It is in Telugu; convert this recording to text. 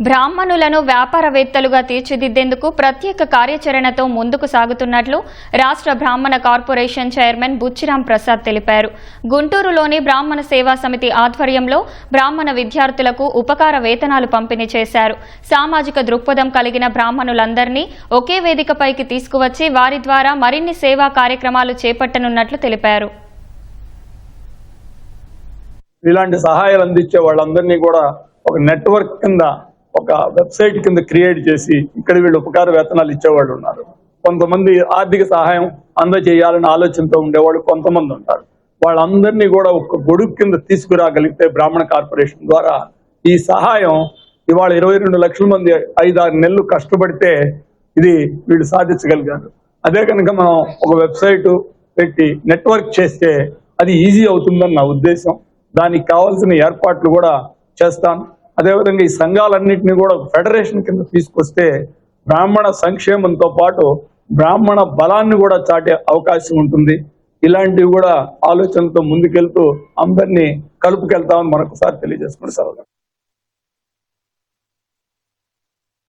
బ్రాహ్మణులను వ్యాపారవేత్తలుగా తీర్చిదిద్దేందుకు ప్రత్యేక కార్యాచరణతో ముందుకు సాగుతున్నట్లు రాష్ట్ర బ్రాహ్మణ కార్పొరేషన్ చైర్మన్ బుచ్చిరాం ప్రసాద్ తెలిపారు. గుంటూరులోని బ్రాహ్మణ సేవా సమితి ఆధ్వర్యంలో బ్రాహ్మణ విద్యార్థులకు ఉపకార వేతనాలు పంపిణీ చేశారు. సామాజిక దృక్పథం కలిగిన బ్రాహ్మణులందరినీ ఒకే వేదికపైకి తీసుకువచ్చి వారి ద్వారా మరిన్ని సేవా కార్యక్రమాలు చేపట్టనున్నట్లు తెలిపారు. ఇలాంటి సహాయాలు అందించే వాళ్ళందరినీ కూడా ఒక నెట్వర్క్ కింద ఒక వెబ్సైట్ కింద క్రియేట్ చేసి ఇక్కడ వీళ్ళు ఉపకార వేతనాలు ఇచ్చేవాళ్ళు ఉన్నారు. కొంతమంది ఆర్థిక సహాయం అందజేయాలని ఆలోచనతో ఉండేవాళ్ళు కొంతమంది ఉంటారు. వాళ్ళందరినీ కూడా ఒక గొడుగు కింద తీసుకురాగలిగితే బ్రాహ్మణ కార్పొరేషన్ ద్వారా ఈ సహాయం ఇవాళ ఇరవై రెండు లక్షల మంది ఐదారు నెలలు కష్టపడితే ఇది వీళ్ళు సాధించగలిగారు. అదే కనుక మనం ఒక వెబ్సైట్ పెట్టి నెట్వర్క్ చేస్తే అది ఈజీ అవుతుందని నా ఉద్దేశం. దానికి కావాల్సిన ఏర్పాట్లు కూడా చేస్తాను. అదేవిధంగా ఈ సంఘాలన్నింటినీ కూడా ఫెడరేషన్ కింద తీసుకొస్తే బ్రాహ్మణ సంక్షేమంతో పాటు బ్రాహ్మణ బలాన్ని కూడా చాటే అవకాశం ఉంటుంది. ఇలాంటివి కూడా ఆలోచనతో ముందుకెళ్తూ అందరినీ కలుపుకెళ్తామని మరొకసారి తెలియజేసుకుని సెలవు.